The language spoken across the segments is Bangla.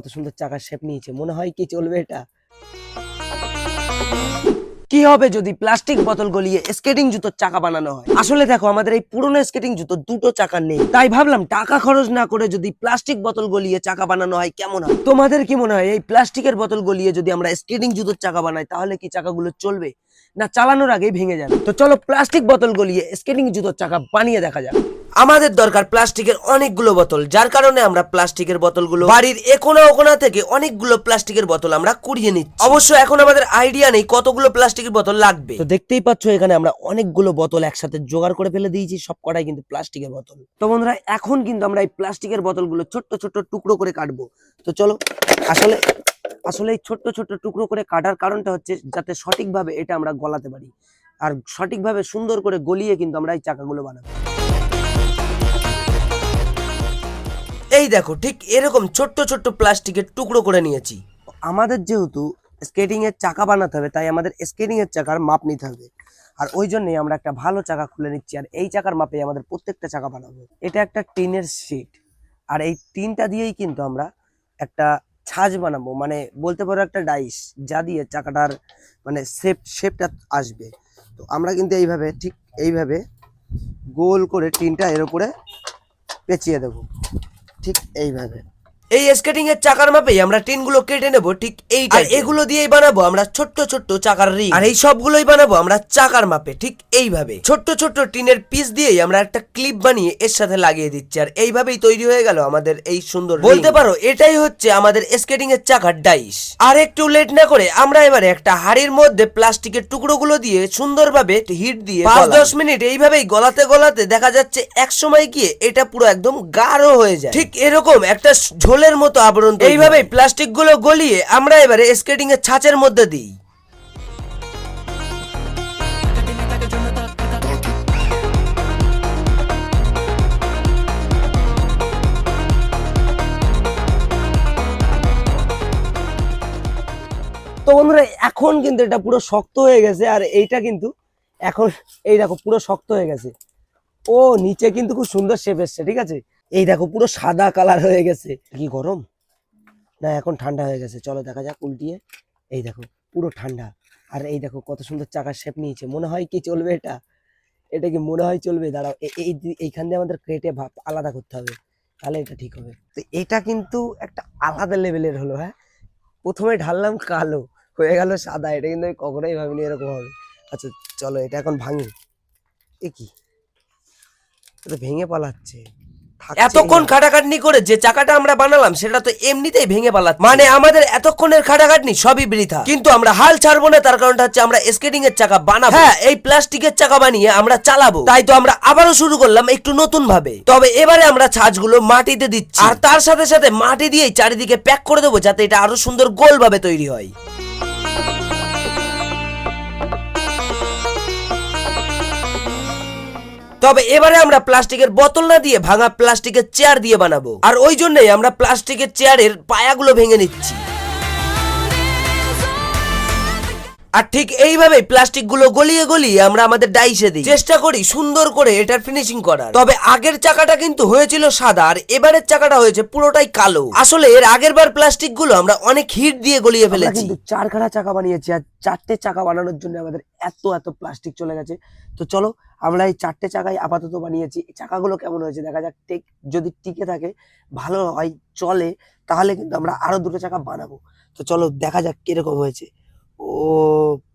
কত সুন্দর চাকার শেপ নিয়েছে। মনে হয় কি চলবে এটা? কি হবে যদি প্লাস্টিক বোতল গলিয়ে স্কেটিং জুতোর চাকা বানানো হয়? আসলে দেখো, আমাদের এই পুরনো স্কেটিং জুতো দুটো চাকা নেই। তাই ভাবলাম টাকা খরচ না করে যদি প্লাস্টিক বোতল গলিয়ে চাকা বানানো হয়, কেমন হয়? তোমাদের কি মনে হয় এই প্লাস্টিকের বোতল গলিয়ে যদি আমরা স্কেটিং জুতোর চাকা বানাই, তাহলে কি চাকাগুলো চলবে? না চালানোর আগেই ভেঙে যাবে? তো চলো প্লাস্টিক বোতল গলিয়ে স্কেটিং জুতোর চাকা বানিয়ে দেখা যাক। আমাদের দরকার প্লাস্টিকের অনেকগুলো বোতল। যার কারণে আমরা প্লাস্টিকের বোতলগুলো বাড়ির একোনা ওকোনা থেকে অনেকগুলো প্লাস্টিকের বোতল আমরা কুড়িয়ে নিচ্ছি। অবশ্য এখন আমাদের আইডিয়া নেই কতগুলো প্লাস্টিকের বোতল লাগবে। তো দেখতেই পাচ্ছ এখানে আমরা অনেকগুলো বোতল একসাথে জোগাড় করে ফেলে দিয়েছি, সব কটাই কিন্তু প্লাস্টিকের বোতল। তো বন্ধুরা, এখন কিন্তু আমরা এই প্লাস্টিকের বোতলগুলো ছোট্ট ছোট্ট টুকরো করে কাটবো। তো চলো, আসলে আসলে এই ছোট্ট ছোট্ট টুকরো করে কাটার কারণটা হচ্ছে যাতে সঠিকভাবে এটা আমরা গলাতে পারি। আর সঠিকভাবে সুন্দর করে গলিয়ে কিন্তু আমরা এই চাকাগুলো বানাবো। দেখো, ঠিক এরকম ছোট্ট ছোট্ট প্লাস্টিকের টুকরো করে নিয়েছি। আমাদের যেহেতু স্কেটিং এর চাকা বানাতে হবে, তাই আমাদের স্কেটিং এর চাকার মাপ নিতে হবে। আর ওই জন্যই আমরা একটা ভালো চাকা খুলে নিচ্ছি, আর এই চাকার মাপে আমাদের প্রত্যেকটা চাকা বানাবো। এটা একটা টিনের শিট আর এই টিনটা দিয়েই কিন্তু আমরা একটা ছাজ বানাবো মানে বলতে পারো একটা ডাইস যা দিয়ে চাকাটার মানে শেপ শেপটা আসবে। তো আমরা কিন্তু এইভাবে, ঠিক এইভাবে গোল করে টিনটা এর উপরে পেঁচিয়ে দেবো। ঠিক এইভাবে। এই স্কেটিং এর চাকার মাপেই আমরা টিনগুলো কেটে নেব ঠিক এই আর এগুলো দিয়েই বানাবো আমরা ছোট্ট ছোট্ট চাকার রিং আর এই সবগুলোই বানাবো আমরা চাকার মাপে ঠিক এইভাবে। ছোট্ট ছোট্ট টিনের পিস দিয়েই আমরা একটা ক্লিপ বানিয়ে এর সাথে লাগিয়ে দিচ্ছি। আর এইভাবেই তৈরি হয়ে গেল আমাদের এই সুন্দর বলতে পারো এটাই হচ্ছে আমাদের স্কেটিং এর চাকার ডাইস আর একটু লেট না করে আমরা এবারে একটা হাড়ির মধ্যে প্লাস্টিকের টুকরোগুলো দিয়ে সুন্দরভাবে হিট দিয়ে পাঁচ দশ মিনিট এইভাবেই গলাতে গলাতে দেখা যাচ্ছে এক সময় গিয়ে এটা পুরো একদম গাঢ় হয়ে যায়। ঠিক এরকম একটা ঝোলের মতো আবরণ এইভাবেই প্লাস্টিকগুলো গলিয়ে আমরা এবারে স্কেটিং এর ছাঁচের মধ্যে দিই। তো বন্ধুরা এখন কিন্তু এটা পুরো শক্ত হয়ে গেছে আর এইটা কিন্তু এখন এই দেখো পুরো শক্ত হয়ে গেছে। ও নিচে কিন্তু খুব সুন্দর শেপ এসছে ঠিক আছে? এই দেখো পুরো সাদা কালার হয়ে গেছে। কি গরম? না এখন ঠান্ডা হয়ে গেছে। চলো দেখা যাক উল্টিয়ে। এই দেখো পুরো ঠান্ডা। আর এই দেখো কত সুন্দর চাকার শেপ নিয়েছে। মনে হয় কি চলবে এটা? এটা কি মনে হয় চলবে? দাঁড়াও এই এইখান দিয়ে আমাদের ক্রেটে ভাব আলাদা করতে হবে। তাহলে এটা ঠিক হবে। তো এটা কিন্তু একটা আলাদা লেভেলের হলো হ্যাঁ? প্রথমে ঢাললাম কালো হয়ে গেল সাদা। এটা কিন্তু আমি কখনোই ভাবিনি এরকম হবে। আচ্ছা চলো এটা এখন ভাঙি। এ কি? এটা ভেঙে পালাচ্ছে। এতক্ষণ খাটাখাটনি করে যে চাকাটা আমরা বানালাম সেটা তো এমনিতেই ভেঙে পালাচ্ছে। মানে আমাদের এতক্ষণের খাটাখাটনি সবই বৃথা। কিন্তু আমরা হাল ছাড়বো না তার কারণটা হচ্ছে আমরা স্কেটিং এর চাকা বানাবো। হ্যাঁ এই প্লাস্টিকের চাকা বানিয়ে আমরা চালাবো। তাই তো আমরা আবারও শুরু করলাম একটু নতুন ভাবে তবে এবারে আমরা ছাঁচগুলো মাটিতে দিচ্ছি। আর তার সাথে সাথে মাটি দিয়েই চারিদিকে প্যাক করে দেবো যাতে এটা আরও সুন্দর গোল ভাবে তৈরি হয়। তবে এবারে আমরা প্লাস্টিকের বোতল না দিয়ে ভাঙা প্লাস্টিকের চেয়ার দিয়ে বানাবো। আর ওই জন্যই আমরা প্লাস্টিকের চেয়ারের পায়াগুলো ভেঙে নিচ্ছি। আর ঠিক এইভাবে প্লাস্টিকগুলো গলিয়ে গলিয়ে আমরা আমাদের ডাইসে দিই চেষ্টা করি সুন্দর করে এটার ফিনিশিং করার। তবে আগের চাকাটা কিন্তু হয়েছিল সাদা আর এবারের চাকাটা হয়েছে পুরোটাই কালো। আসলে এর আগের বার প্লাস্টিকগুলো আমরা অনেক হিট দিয়ে গলিয়ে ফেলেছি। কিন্তু চারখানা চাকা বানিয়েছি আর চারটে চাকা বানানোর জন্য আমাদের এত এত প্লাস্টিক চলে গেছে। তো চলো আমরা এই চারটে চাকাই আপাতত বানিয়েছি। এই চাকাগুলো কেমন হয়েছে দেখা যাক, টেক যদি টিকে থাকে, ভালো হয়, চলে, তাহলে কিন্তু আমরা আরও দুটো চাকা বানাবো। তো চলো দেখা যাক কীরকম হয়েছে। ও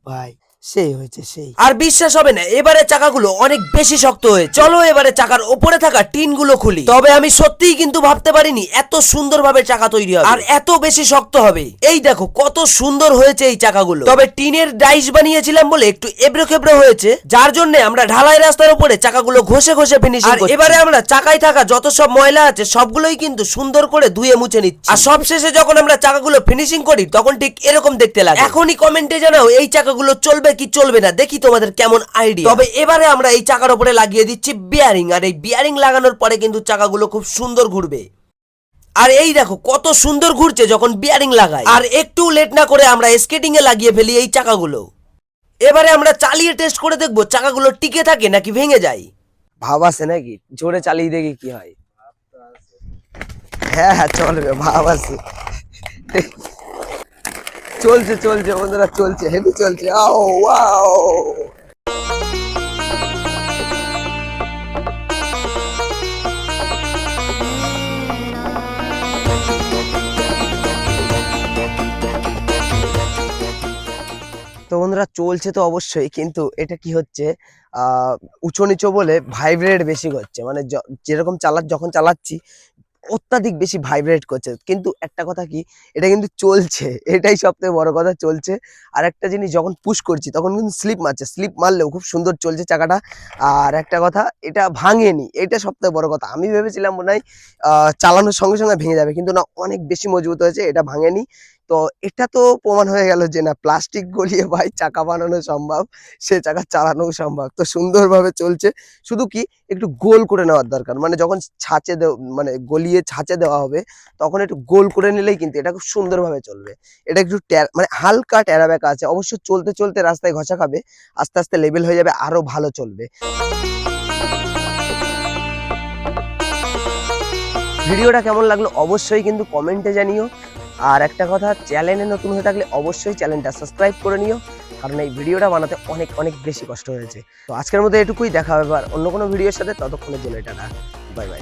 ভাই। সেই হয়েছে সেই। আর বিশ্বাস হবে না এবারে চাকাগুলো অনেক বেশি শক্ত হয়ে চলো এবারে চাকার ওপরে থাকা টিনগুলো খুলি। তবে আমি সত্যিই কিন্তু ভাবতে পারিনি এত সুন্দরভাবে চাকা তৈরি হবে। আর এত বেশি শক্ত হবে। এই দেখো কত সুন্দর হয়েছে এই চাকাগুলো। তবে টিনের ডাইস বানিয়েছিলাম বলে একটু এবড়ো খেবড়ো হয়েছে। যার জন্য আমরা ঢালাই রাস্তার উপরে চাকাগুলো ঘষে ঘষে ফিনিশিং আর এবারে আমরা চাকায় থাকা যত সব ময়লা আছে সবগুলোই কিন্তু সুন্দর করে ধুয়ে মুছে নিচ্ছি। আর সবশেষে যখন আমরা চাকাগুলো ফিনিশিং করি তখন ঠিক এরকম দেখতে লাগে। এখনই কমেন্টে জানাও এই চাকাগুলো চলবে কি চলবে না? দেখি তোমাদের কেমন আইডিয়া তবে এবারে আমরা এই চাকার উপরে লাগিয়ে দিচ্ছি বিয়ারিং আর এই বিয়ারিং লাগানোর পরে কিন্তু চাকাগুলো খুব সুন্দর ঘুরবে। আর এই দেখো, কত সুন্দর ঘুরছে যখন বিয়ারিং লাগাই। আর একটু লেট না করে আমরা স্কেটিং এ লাগিয়ে ফেলি এই চাকাগুলো। এবারে আমরা চালিয়ে টেস্ট করে দেখব চাকাগুলো টিকে থাকে নাকি ভেঙে যায়। ভাব আছে নাকি? জোরে চালিয়ে দেখি কি হয়। হ্যাঁ হ্যাঁ চলবে, ভাব আছে। চলছে চলছে বন্ধুরা, চলছে হেভি চলছে। আও ওয়াও তো বন্ধুরা, চলছে তো অবশ্যই, কিন্তু এটা কি হচ্ছে উঁচু নিচু বলে ভাইব্রেট বেশি করছে। মানে যেরকম চালা, যখন চালাচ্ছি অত্যাধিক বেশি ভাইব্রেট করছে। কিন্তু একটা কথা কি, এটা কিন্তু চলছে, এটাই সবথেকে বড় কথা, চলছে। আর একটা জিনিস, যখন পুশ করছি, তখন কিন্তু স্লিপ মারছে। স্লিপ মারলেও খুব সুন্দর চলছে চাকাটা। আর একটা কথা, এটা ভাঙেনি, এটা সবথেকে বড় কথা। আমি ভেবেছিলাম মনে হয় চালানোর সঙ্গে সঙ্গে ভেঙে যাবে, কিন্তু না, অনেক বেশি মজবুত হয়েছে, এটা ভাঙেনি। তো এটা তো প্রমাণ হয়ে গেল যে না, প্লাস্টিক গলিয়ে ভাই চাকা বানানো সম্ভব, সে চাকা চালানোও সম্ভব। তো সুন্দরভাবে চলছে। শুধু কি একটু গোল করে নেওয়ার দরকার। মানে যখন ছাঁচে মানে গলিয়ে ছাঁচে দেওয়া হবে, তখন একটু গোল করে নিলেই কিন্তু এটা খুব সুন্দরভাবে চলবে। এটা একটু মানে হালকা ট্যারা ব্যাকা আছে। অবশ্য চলতে চলতে রাস্তায় ঘষা খাবে, আস্তে আস্তে লেভেল হয়ে যাবে আরও ভালো চলবে। ভিডিওটা কেমন লাগল অবশ্যই কিন্তু কমেন্টে জানিও। আর একটা কথা চ্যানেলে নতুন হয়ে থাকলে অবশ্যই চ্যানেলটা সাবস্ক্রাইব করে নিও, কারণ এই ভিডিওটা বানাতে অনেক অনেক বেশি কষ্ট হয়েছে। তো আজকের মধ্যে এটুকুই, দেখা হবে আর অন্য কোনো ভিডিওর সাথে, ততক্ষণের জন্য এটা বাই বাই